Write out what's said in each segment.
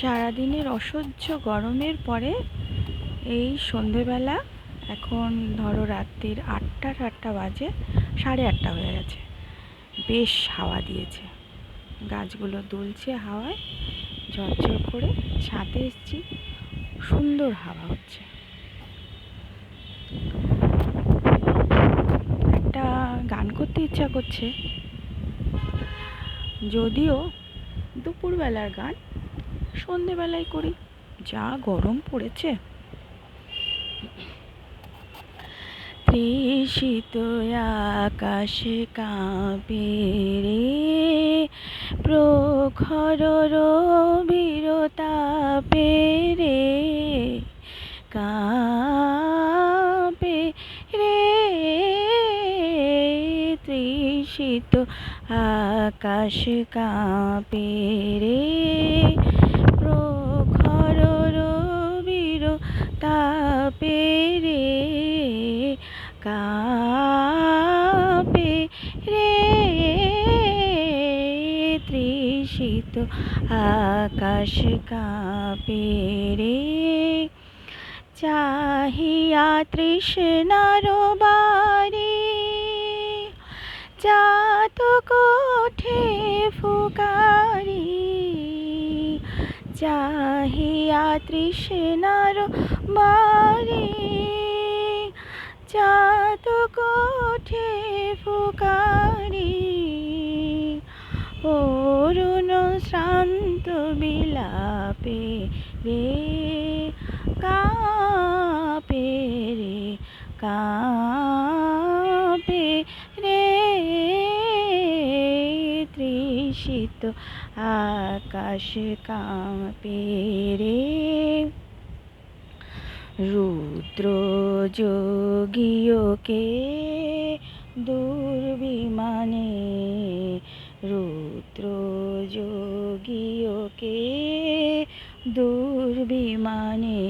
সারাদিনের অসহ্য গরমের পরে এই সন্ধেবেলা এখন ধরো রাত্রির আটটা আটটা বাজে, সাড়ে আটটা হয়ে গেছে। বেশ হাওয়া দিয়েছে। গাছগুলো দুলছে হাওয়ায়, ঝরঝর করে ছাদে এসছি। সুন্দর হাওয়া হচ্ছে। একটা গান করতে ইচ্ছা করছে। যদিও দুপুরবেলার গান সন্ধেবেলায় করি। যা গরম পড়েছে। তৃষিত আকাশে কাঁপে রে। প্রখর রবিরতাপে রে। কাঁপে রে। তৃষিত আকাশ কাঁপে রে। তাপে রে কাপে রে তৃষিত আকাশ কাপে রে। চাহিয়া তৃষ্ণার বাড়ি জাত কোঠে ফুকারি চাহিয়া তৃষ্ণার বাড়ি জাত কোঠে ফুকারি। অরুণ শ্রান্ত বিলাপে রে কাপে রে কাপে তৃষিত আকাশ কাঁপে রে। রুদ্র যোগীয়কে দুর্বিমানে রুদ্র যোগীয়কে দুর্বিমানে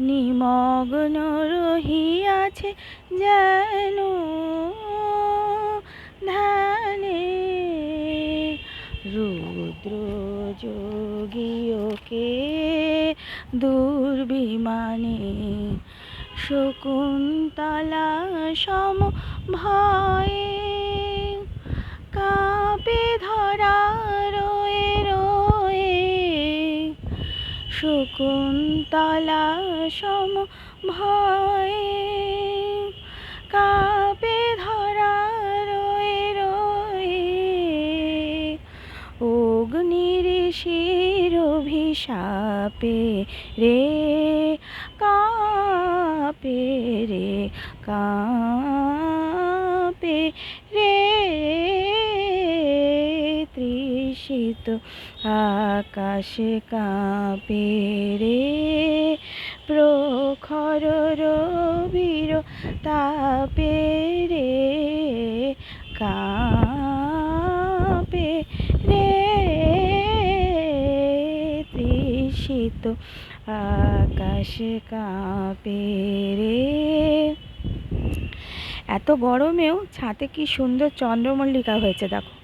নিমগ্ন রহিয়াছে যেন দুর্বিমানে শকুন্তলা সম ভয়ে কাপে ধরা রয়ে রয়ে শকুন্তলা সম ভয়ে কাপে ধরা রয়ে রয়ে অগ্নির শির অভিশাপে রে, কাপে রে কাপে রে। তৃষিত আকাশ কাপে রে, প্রখর রবির তাপে রে, কাপে তৃষিত আকাশ কাঁপে রে। এত গরমেও ছাতে কি সুন্দর চন্দ্রমল্লিকা হয়েছে, দেখো।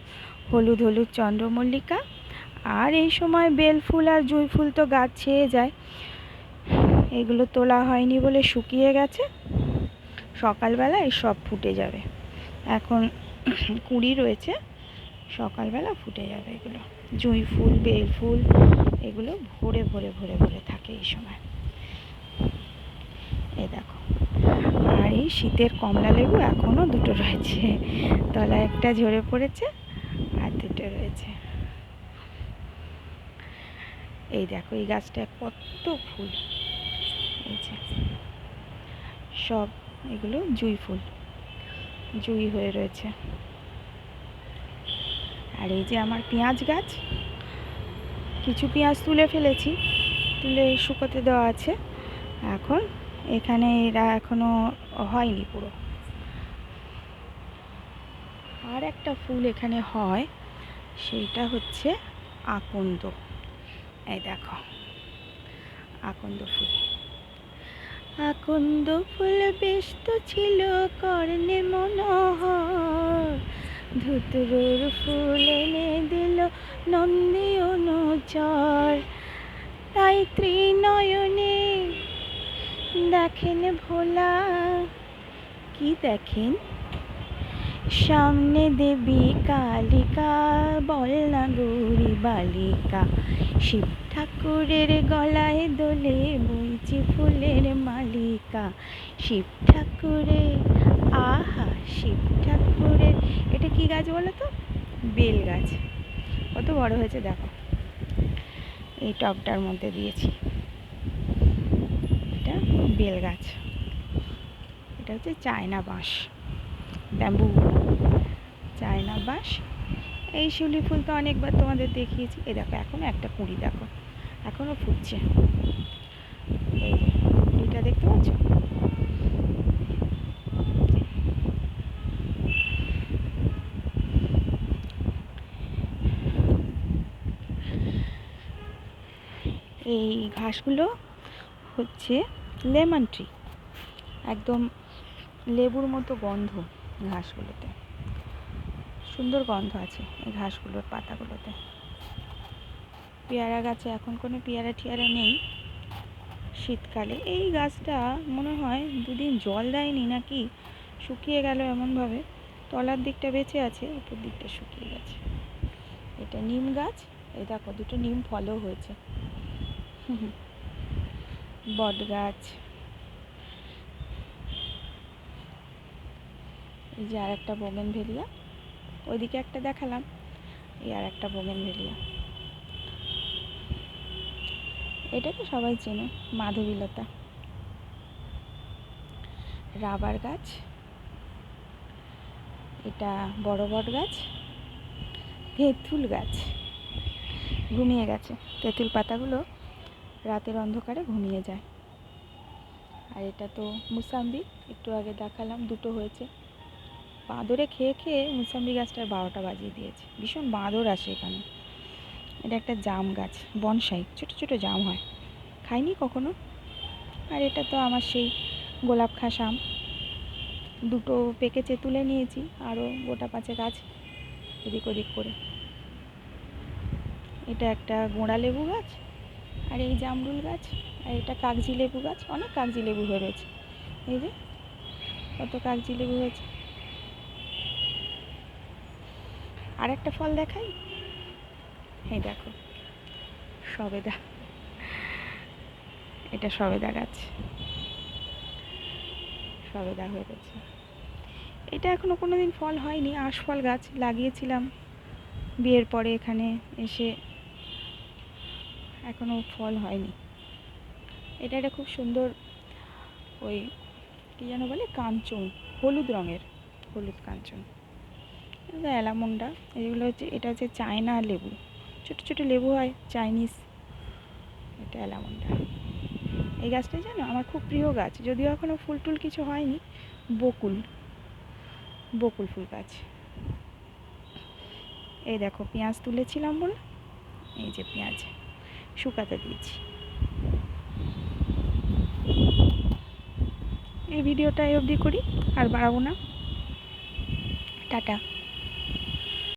হলুদ হলুদ চন্দ্রমল্লিকা। আর এই সময় বেল ফুল আর জুঁই ফুল তো গাছ ছেয়ে যায়। এগুলো তোলা হয়নি বলে শুকিয়ে গেছে। সকালবেলা এই সব ফুটে যাবে। এখন কুড়ি রয়েছে, সকালবেলা ফুটে যাবে এগুলো। জুঁই ফুল, বেল ফুল এগুলো ভরে ভরে ভরে ভরে থাকে এই সময়। এ দেখো। আর এই শীতের কমলা লেবু এখনও দুটো রয়েছে। তলায় একটা ঝরে পড়েছে আর দুটো রয়েছে। এই দেখো, এই গাছটায় কত ফুল। এই যে সব এগুলো জুঁই ফুল, জুঁই হয়ে রয়েছে। আর এই যে আমার পেঁয়াজ গাছ কিছু পেঁয়াজ তুলে ফেলেছি, তুলে শুকোতে দেওয়া আছে। এখন এখানে এরা এখনও হয়নি পুরো। আর একটা ফুল এখানে হয়, সেইটা হচ্ছে আকন্দ। এই দেখো, আকন্দ ফুল। আকন্দ ফুল বেশ তো ছিল কর্ণে মনোহর। ধুতুরুর ফুল এনে দিল নন্দী অনুচর ত্রিনয়নে দেখেন ভোলা, কি দেখেন? সামনে দেবী কালিকা বল না গৌরী বালিকা, শিব ঠাকুরের গলায় দোলে বইছে ফুলের মালিকা, শিব ঠাকুরের আহা, শিব ঠাকুরের, এটা কি গাছ বলো তো? বেল গাছ। কত বড় হয়েছে দেখো। এই টবটার মধ্যে দিয়েছি। এটা বেল গাছ এটা হচ্ছে চায়না বাঁশ। ব্যাম্বু। চায়না বাঁশ। এই শিউলি ফুল তো অনেকবার তোমাদের দেখিয়েছি। এই দেখো এখনও একটা কুঁড়ি দেখো। এখনও ফুটছে। এই কুঁড়িটা দেখতে পাচ্ছ? এই ঘাসগুলো হচ্ছে লেমন ট্রি। একদম লেবুর মতো গন্ধ ঘাসগুলোতে। সুন্দর গন্ধ আছে এই ঘাসগুলোর পাতাগুলোতে। পেয়ারা গাছে এখন কোনো পেয়ারা টিয়ারা নেই। শীতকালে এই গাছটা মনে হয় দুদিন জল দেয়নি নাকি শুকিয়ে গেল এমনভাবে। তলার দিকটা বেঁচে আছে, উপর দিকটা শুকিয়ে গেছে। এটা নিম গাছ, এই দেখো দুটো নিম ফলও হয়েছে। বট গাছ এই যে আর একটা বোগেন ভেলিয়া ওইদিকে একটা দেখালাম, এই আর একটা বোগেন ভেলিয়া এটাকে সবাই চেনে, মাধবীলতা। রাবার গাছ। এটা বড় বট গাছ তেঁতুল গাছ। ঘুমিয়ে গেছে। তেঁতুল পাতাগুলো রাতের অন্ধকারে ঘুমিয়ে যায়। আর এটা তো মুসাম্বি, একটু আগে দেখালাম, দুটো হয়েছে। বাঁদরে খেয়ে খেয়ে মুসাম্বি গাছটার বারোটা বাজিয়ে দিয়েছে। ভীষণ বাঁদর আসে এখানে। এটা একটা জাম গাছ, বনসাই, ছোট ছোট জাম হয়। খাইনি কখনো? আর এটা তো আমার সেই গোলাপ খাস আম। দুটো পেকেছে তুলে নিয়েছি আরও গোটা পাঁচে গাছ এদিক ওদিক করে। এটা একটা গোঁড়া লেবু গাছ আর এই জামরুল গাছ আর এটা কাগজি লেবু গাছ, অনেক কাগজি লেবু হয়ে রয়েছে। এই যে, কত কাগজি লেবু হয়েছে। আর একটা ফল দেখাই? এই দেখো, সবেদা। এটা সবেদা গাছ। সবেদা হয়ে গেছে এটা এখনও কোনো দিন ফল হয়নি, আশফল গাছ লাগিয়েছিলাম। বিয়ের পরে এখানে এসে এখনও ফল হয়নি। এটা একটা খুব সুন্দর ওই কী যেন বলে, কাঞ্চন, হলুদ রঙের, হলুদ কাঞ্চন। অ্যালামন্ডা এগুলো হচ্ছে, এটা হচ্ছে চায়না লেবু। ছোটো ছোটো লেবু হয়, চাইনিজ। এটা অ্যালামন্ডা এই গাছটা জানো, আমার খুব প্রিয় গাছ। যদিও এখনও ফুল টুল কিছু হয়নি, বকুল। বকুল ফুল গাছ। এই দেখো, পেঁয়াজ তুলেছিলাম বল, এই যে পেঁয়াজ। শুকাতে দিয়েছি। এই ভিডিওটা এই অবধি করি আর বাড়াবো না। টাটা।